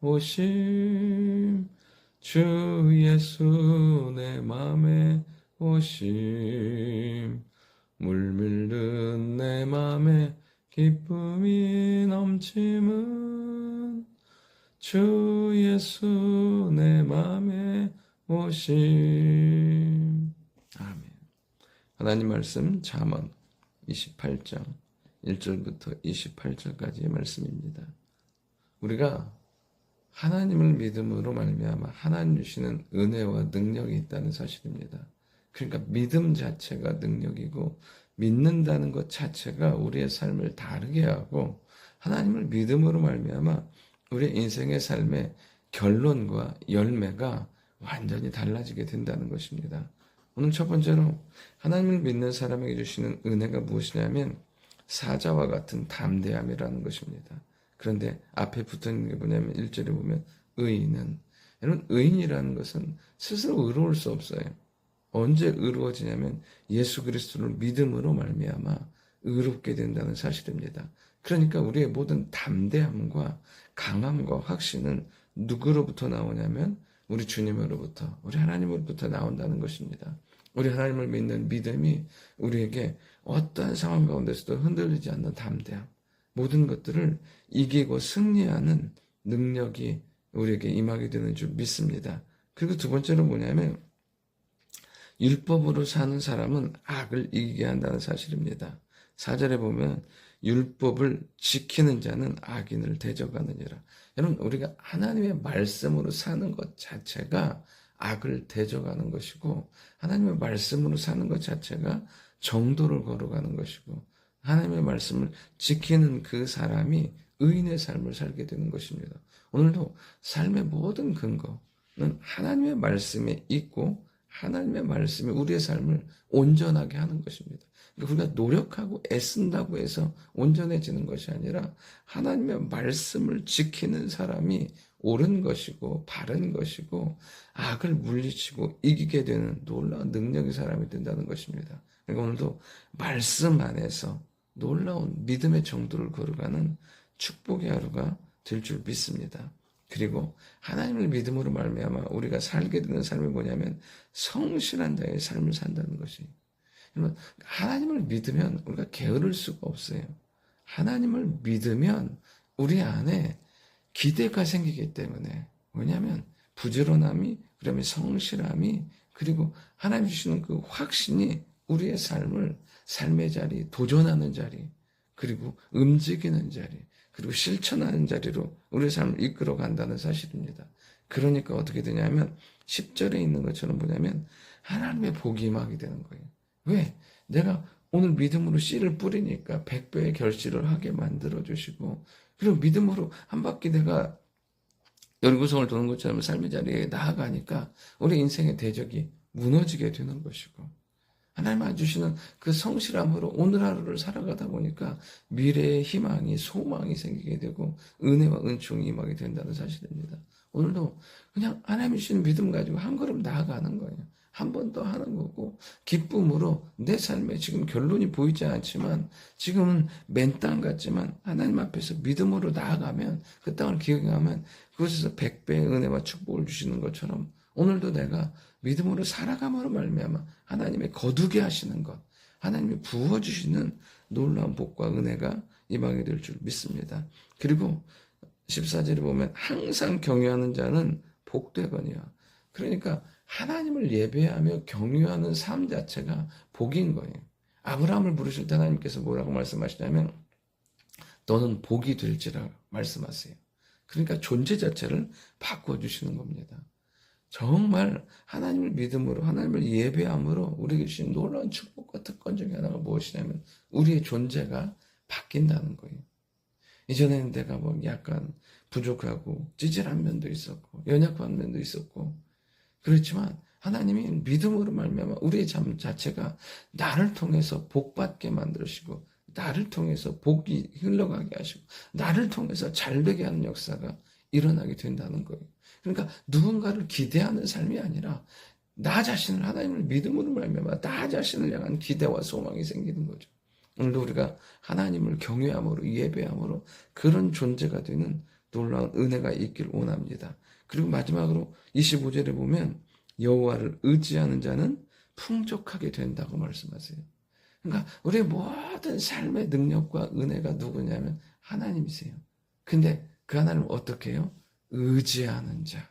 오심. 주 예수 내 맘에 오심. 물밀는 내 맘에 기쁨이 넘침은 주 예수 내 맘에 오심. 아멘. 하나님 말씀 잠언 28장 1절부터 28절까지의 말씀입니다. 우리가 하나님을 믿음으로 말미암아 하나님 주시는 은혜와 능력이 있다는 사실입니다. 그러니까 믿음 자체가 능력이고 믿는다는 것 자체가 우리의 삶을 다르게 하고 하나님을 믿음으로 말미암아 우리의 인생의 삶의 결론과 열매가 완전히 달라지게 된다는 것입니다. 오늘 첫 번째로 하나님을 믿는 사람에게 주시는 은혜가 무엇이냐면 사자와 같은 담대함이라는 것입니다. 그런데 앞에 붙어 있는 게 뭐냐면 1절에 보면 의인은 여러분 의인이라는 것은 스스로 의로울 수 없어요. 언제 의로워지냐면 예수 그리스도를 믿음으로 말미암아 의롭게 된다는 사실입니다. 그러니까 우리의 모든 담대함과 강함과 확신은 누구로부터 나오냐면 우리 주님으로부터 우리 하나님으로부터 나온다는 것입니다. 우리 하나님을 믿는 믿음이 우리에게 어떠한 상황 가운데서도 흔들리지 않는 담대함, 모든 것들을 이기고 승리하는 능력이 우리에게 임하게 되는 줄 믿습니다. 그리고 두 번째로 뭐냐면 율법으로 사는 사람은 악을 이기게 한다는 사실입니다. 사절에 보면 율법을 지키는 자는 악인을 대적하느니라. 여러분 우리가 하나님의 말씀으로 사는 것 자체가 악을 대적하는 것이고 하나님의 말씀으로 사는 것 자체가 정도를 걸어가는 것이고 하나님의 말씀을 지키는 그 사람이 의인의 삶을 살게 되는 것입니다. 오늘도 삶의 모든 근거는 하나님의 말씀에 있고 하나님의 말씀이 우리의 삶을 온전하게 하는 것입니다. 그러니까 우리가 노력하고 애쓴다고 해서 온전해지는 것이 아니라 하나님의 말씀을 지키는 사람이 옳은 것이고 바른 것이고 악을 물리치고 이기게 되는 놀라운 능력의 사람이 된다는 것입니다. 그러니까 오늘도 말씀 안에서 놀라운 믿음의 정도를 걸어가는 축복의 하루가 될 줄 믿습니다. 그리고 하나님을 믿음으로 말미암아 우리가 살게 되는 삶이 뭐냐면 성실한 자의 삶을 산다는 것이. 여러분 하나님을 믿으면 우리가 게으를 수가 없어요. 하나님을 믿으면 우리 안에 기대가 생기기 때문에 왜냐하면 부지런함이 그다음에 성실함이 그리고 하나님 주시는 그 확신이 우리의 삶을 삶의 자리, 도전하는 자리, 그리고 움직이는 자리, 그리고 실천하는 자리로 우리의 삶을 이끌어 간다는 사실입니다. 그러니까 어떻게 되냐면 10절에 있는 것처럼 뭐냐면 하나님의 복이 임하게 되는 거예요. 왜? 내가 오늘 믿음으로 씨를 뿌리니까 백배의 결실을 하게 만들어 주시고 그리고 믿음으로 한 바퀴 내가 열구성을 도는 것처럼 삶의 자리에 나아가니까 우리 인생의 대적이 무너지게 되는 것이고 하나님 주시는 그 성실함으로 오늘 하루를 살아가다 보니까 미래의 희망이 소망이 생기게 되고 은혜와 은총이 임하게 된다는 사실입니다. 오늘도 그냥 하나님 주시는 믿음 가지고 한 걸음 나아가는 거예요. 한 번 더 하는 거고 기쁨으로 내 삶에 지금 결론이 보이지 않지만 지금은 맨 땅 같지만 하나님 앞에서 믿음으로 나아가면 그 땅을 기억하면 그곳에서 백배의 은혜와 축복을 주시는 것처럼 오늘도 내가 믿음으로 살아감으로 말미암아 하나님의 거두게 하시는 것, 하나님이 부어 주시는 놀라운 복과 은혜가 임하게 될줄 믿습니다. 그리고 14절에 보면 항상 경외하는 자는 복되거니와 그러니까 하나님을 예배하며 경유하는 삶 자체가 복인 거예요. 아브라함을 부르실 때 하나님께서 뭐라고 말씀하시냐면 너는 복이 될지라 말씀하세요. 그러니까 존재 자체를 바꿔 주시는 겁니다. 정말 하나님을 믿음으로 하나님을 예배함으로 우리에게 주신 놀라운 축복과 특권 중에 하나가 무엇이냐면 우리의 존재가 바뀐다는 거예요. 이전에는 내가 뭐 약간 부족하고 찌질한 면도 있었고 연약한 면도 있었고 그렇지만 하나님이 믿음으로 말미암아 우리의 삶 자체가 나를 통해서 복받게 만드시고 나를 통해서 복이 흘러가게 하시고 나를 통해서 잘되게 하는 역사가 일어나게 된다는 거예요. 그러니까 누군가를 기대하는 삶이 아니라 나 자신을 하나님을 믿음으로 말미암아 나 자신을 향한 기대와 소망이 생기는 거죠. 오늘도 우리가 하나님을 경외함으로 예배함으로 그런 존재가 되는 놀라운 은혜가 있길 원합니다. 그리고 마지막으로 25절에 보면 여호와를 의지하는 자는 풍족하게 된다고 말씀하세요. 그러니까 우리의 모든 삶의 능력과 은혜가 누구냐면 하나님이세요. 근데 그 하나님을 어떻게 해요? 의지하는 자.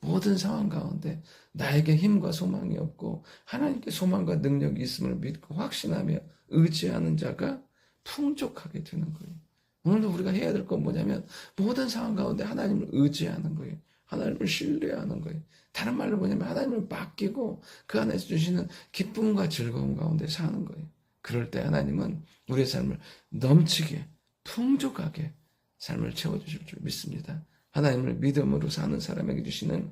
모든 상황 가운데 나에게 힘과 소망이 없고 하나님께 소망과 능력이 있음을 믿고 확신하며 의지하는 자가 풍족하게 되는 거예요. 오늘도 우리가 해야 될 건 뭐냐면 모든 상황 가운데 하나님을 의지하는 거예요. 하나님을 신뢰하는 거예요. 다른 말로 뭐냐면 하나님을 맡기고 그 안에서 주시는 기쁨과 즐거움 가운데 사는 거예요. 그럴 때 하나님은 우리의 삶을 넘치게 풍족하게 삶을 채워주실 줄 믿습니다. 하나님을 믿음으로 사는 사람에게 주시는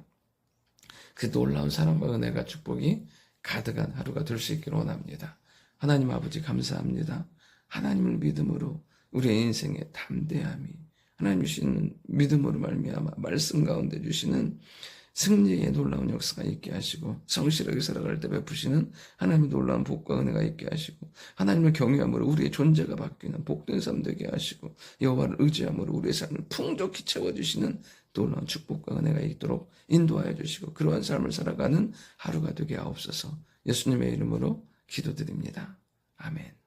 그 놀라운 사랑과 은혜가 축복이 가득한 하루가 될 수 있기를 원합니다. 하나님 아버지 감사합니다. 하나님을 믿음으로 우리의 인생의 담대함이 하나님 주시는 믿음으로 말미암아 말씀 가운데 주시는 승리의 놀라운 역사가 있게 하시고 성실하게 살아갈 때 베푸시는 하나님의 놀라운 복과 은혜가 있게 하시고 하나님을 경외함으로 우리의 존재가 바뀌는 복된 삶 되게 하시고 여호와를 의지함으로 우리의 삶을 풍족히 채워주시는 놀라운 축복과 은혜가 있도록 인도하여 주시고 그러한 삶을 살아가는 하루가 되게 하옵소서 예수님의 이름으로 기도드립니다. 아멘.